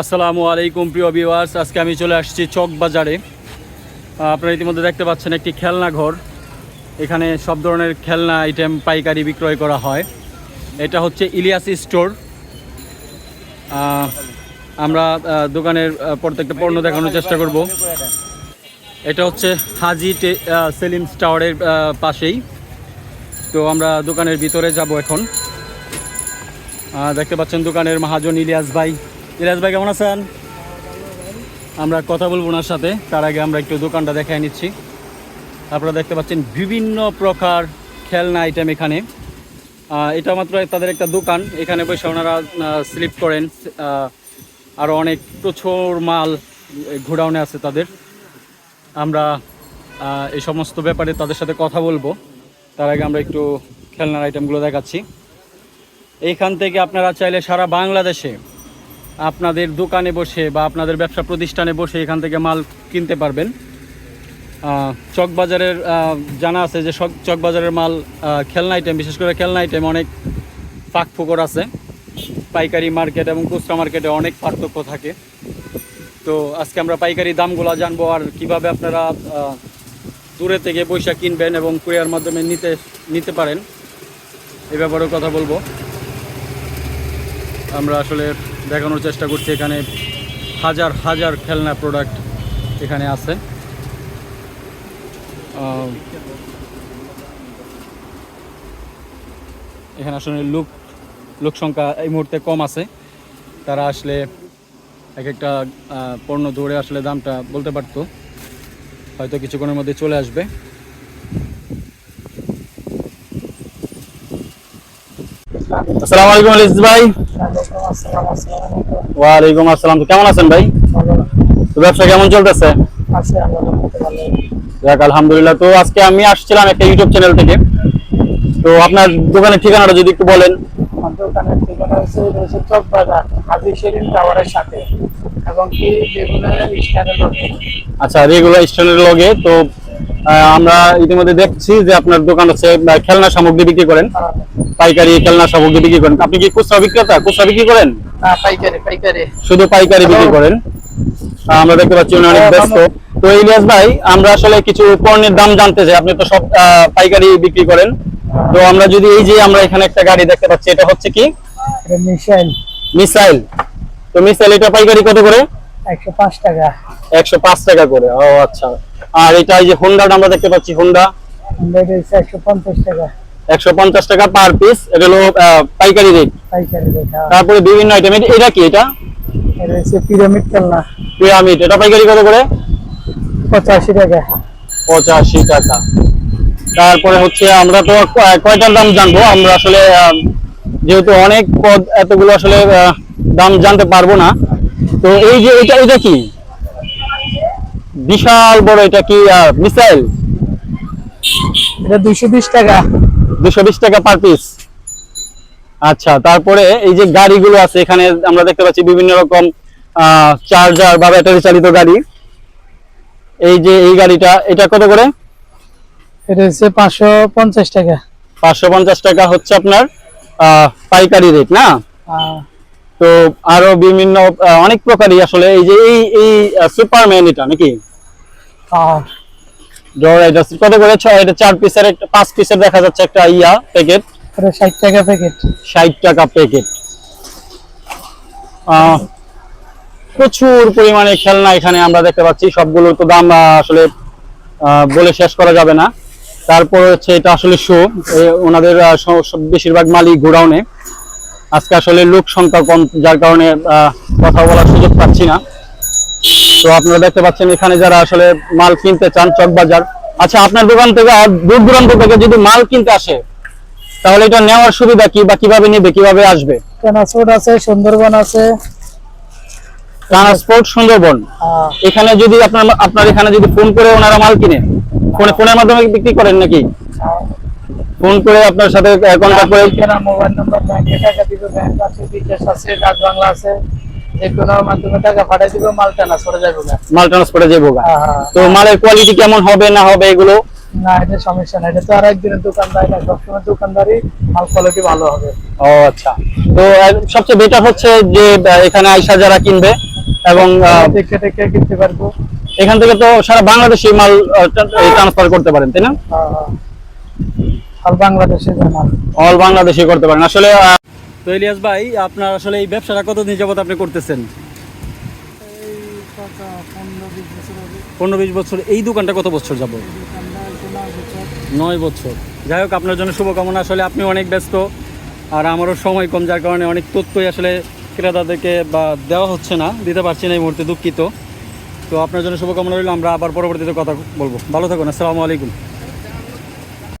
আসসালামু আলাইকুম, প্রিয় ভিউয়ার্স আজকে আমি চলে আসছি চক বাজারে আপনারা ইতিমধ্যে দেখতে পাচ্ছেন একটি খেলনা ঘর। এখানে সব ধরনের খেলনা আইটেম পাইকারি বিক্রয় করা হয়। এটা হচ্ছে ইলিয়াস স্টোর। আমরা দোকানের প্রত্যেকটা পণ্য দেখানোর চেষ্টা করব। এটা হচ্ছে হাজি সেলিমস টাওয়ারের পাশেই। তো আমরা দোকানের ভিতরে যাব এখন। দেখতে পাচ্ছেন দোকানের মহাজন ইলিয়াস ভাই। ইলিয়াস ভাই, কেমন আছেন? আমরা কথা বলব ওনার সাথে। তার আগে আমরা একটু দোকানটা দেখায় নিচ্ছি। আপনারা দেখতে পাচ্ছেন বিভিন্ন প্রকার খেলনা আইটেম এখানে। এটা মাত্র তাদের একটা দোকান। এখানে বসে ওনারা স্লিপ করেন। আরও অনেক প্রচুর মাল ঘোডাউনে আছে তাদের। আমরা এই সমস্ত ব্যাপারে তাদের সাথে কথা বলব। তার আগে আমরা একটু খেলনার আইটেমগুলো দেখাচ্ছি। এইখান থেকে আপনারা চাইলে সারা বাংলাদেশে আপনাদের দোকানে বসে বা আপনাদের ব্যবসা প্রতিষ্ঠানে বসে এখান থেকে মাল কিনতে পারবেন। চকবাজারের জানা আছে যে চকবাজারের মাল খেলনা আইটেম বিশেষ করে খেলনা আইটেম অনেক ফাঁক ফুকর আছে। পাইকারি মার্কেট এবং খুচরা মার্কেটে অনেক পার্থক্য থাকে। তো আজকে আমরা পাইকারি দামগুলো জানব আর কীভাবে আপনারা দূরে থেকে পয়সা কিনবেন এবং কুরিয়ার মাধ্যমে নিতে নিতে পারেন। এ ব্যাপারেও কথা বলব। আমরা আসলে দেখানোর চেষ্টা করছি, এখানে হাজার হাজার খেলনা প্রোডাক্ট এখানে আছে। এখানে আসলে লোক লোক সংখ্যা এই মুহূর্তে কম আছে। তারা আসলে এক একটা পণ্য ধরে আসলে দামটা বলতে পারতো। হয়তো কিছুক্ষণের মধ্যে চলে আসবে। আসসালামু আলাইকুম আলিস ভাই। ওয়ালাইকুম আসসালাম। কেমন আছেন ভাই? ব্যবসা কেমন চলতেছে? যাক আলহামদুলিল্লাহ। তো আজকে আমি আসছিলাম একটা ইউটিউব চ্যানেল থেকে। তো আপনার দোকানের ঠিকানাটা যদি একটু বলেন। দোকানের ঠিকানা হচ্ছে রয়েছে চকবাজার হাজি সেলিম টাওয়ারের সাথে। এবং কি যেগুলো স্ট্যান্ডের লোকে আচ্ছা রেগুলার স্ট্যান্ডার্ড লগে তো আমরা ইতিমধ্যে দেখছি যে আপনার দোকান হচ্ছে খেলনা সামগ্রী বিক্রি করেন। পাইকারি খেলনা সামগ্রী বিক্রি করেন। আপনি কি খুচরা বিক্রেতা? খুচরা বিক্রি করেন? পাইকারি পাইকারি। শুধু পাইকারি বিক্রি করেন। আমরা দেখতে পাচ্ছি উনি অনেক ব্যস্ত। তো ইলিয়াস ভাই আমরা আসলে কিছু পণ্যের দাম জানতে চাই। আপনি তো সব পাইকারি বিক্রি করেন। তো আমরা যদি এই যে আমরা এখানে একটা গাড়ি দেখতে পাচ্ছি এটা হচ্ছে কি? মিসাইল। মিসাইল। তো মিসাইল এটা পাইকারি কত করে? একশো পাঁচ টাকা। একশো পাঁচ টাকা করে। ও আচ্ছা। আর এটা এই যে হোন্ডাটা আমরা দেখতে পাচ্ছি হোন্ডা একশো পঞ্চাশ টাকা। একশো পঞ্চাশ টাকা পার পিস এটা হলো পাইকারি রেট পাইকারি রেখা তারপরে বিভিন্ন আইটেম এটা কি এটা? এটা হচ্ছে পিরামিড খেলনা। পিরামিড এটা পাইকারি কত করে? পঁচাশি টাকা। পঁচাশি টাকা। তারপরে হচ্ছে আমরা তো কয়টার দাম জানব? আমরা আসলে যেহেতু অনেক পদ এতগুলো আসলে দাম জানতে পারব না। তো এই যে এটা এটা কি? বিশাল বড় এটা কি মিসাইল? এটা দুইশো বিশ টাকা। দুশো বিশ টাকা পার পিস আচ্ছা তারপরে এই যে গাড়িগুলো আছে এখানে আমরা দেখতে পাচ্ছি বিভিন্ন রকম চার্জার বা ব্যাটারি চালিত গাড়ি। এই যে এই গাড়িটা এটা কত করে? এটা হচ্ছে পাঁচশো পঞ্চাশ টাকা। পাঁচশো পঞ্চাশ টাকা হচ্ছে আপনার পাইকারি রেট না? আহ, তো আরও বিভিন্ন অনেক প্রকারই আসলে এই যে এই এই সুপারম্যান এটা নাকি? আহ, এটা কত করে? ছয় এটা চার পিসের একটা পাঁচ পিসের দেখা যাচ্ছে একটা ইয়া প্যাকেট এটা টাকা প্যাকেট ষাট টাকা প্যাকেট প্রচুর পরিমাণে খেলনা এখানে আমরা দেখতে পাচ্ছি। সবগুলোর তো দাম আসলে বলে শেষ করা যাবে না। তারপর হচ্ছে এটা আসলে শো ওনাদের বেশিরভাগ মালিক গোডাউনে আজকে আসলে লোক সংখ্যা কম যার কারণে আহ, কথা বলার সুযোগ পাচ্ছি না। তো আপনারা দেখতে পাচ্ছেন এখানে যারা আসলে মাল কিনতে চান চকবাজার আচ্ছা আপনার দোকান থেকে দূর দূরান্ত থেকে যদি মাল কিনতে আসে তাহলে এটা নেওয়ার সুবিধা কি বা কীভাবে নেবে কীভাবে আসবে? ট্রান্সপোর্ট আছে সুন্দরবন আছে। ট্রান্সপোর্ট সুন্দরবন। এখানে যদি আপনার আপনার এখানে যদি ফোন করে ওনারা মাল কিনে ফোনে ফোনের মাধ্যমে বিক্রি করেন নাকি? ফোন করে আপনার সাথে কন্ট্যাক্ট করে মোবাইল নাম্বার ব্যাংকে টাকা দিবে ব্যাংক আছে বিকাশ আছে ডাক বাংলা আছে। মাধ্যমে টাকা পাঠিয়ে দিবে মাল টানা যাবে মাল ট্রান্সপোর্টে যাব গা। হ্যাঁ, হ্যাঁ। তো মালের কোয়ালিটি কেমন হবে না হবে এগুলো? না এটা সমস্যা না এটা তো আর একদিনের দোকানদারি না সবসময় দোকানদারি মাল কোয়ালিটি ভালো হবে। ও আচ্ছা। তো সবচেয়ে বেটার হচ্ছে যে এখানে আইসা যারা কিনবে এবং দেখে দেখে কিনতে পারব? এখান থেকে তো সারা বাংলাদেশে মাল ট্রান্সফার করতে পারেন তাই না? হ্যাঁ, হ্যাঁ। বাংলাদেশে অল বাংলাদেশে করতে পারেন। আসলে তো ইলিয়াস ভাই, আপনার আসলে এই ব্যবসাটা কতদিন যাবত আপনি করতেছেন? পনেরো বিশ বছর এই দোকানটা কত বছর যাব নয় বছর। যাই হোক, আপনার জন্য শুভকামনা। আসলে আপনি অনেক ব্যস্ত, আর আমারও সময় কম, যার কারণে অনেক তথ্যই আসলে ক্রেতাদেরকে বা দেওয়া হচ্ছে না, দিতে পারছি না এই মুহূর্তে দুঃখিত। তো আপনার জন্য শুভকামনা রইল, আমরা আবার পরবর্তীতে কথা বলব। ভালো থাকুন, আসসালামু আলাইকুম।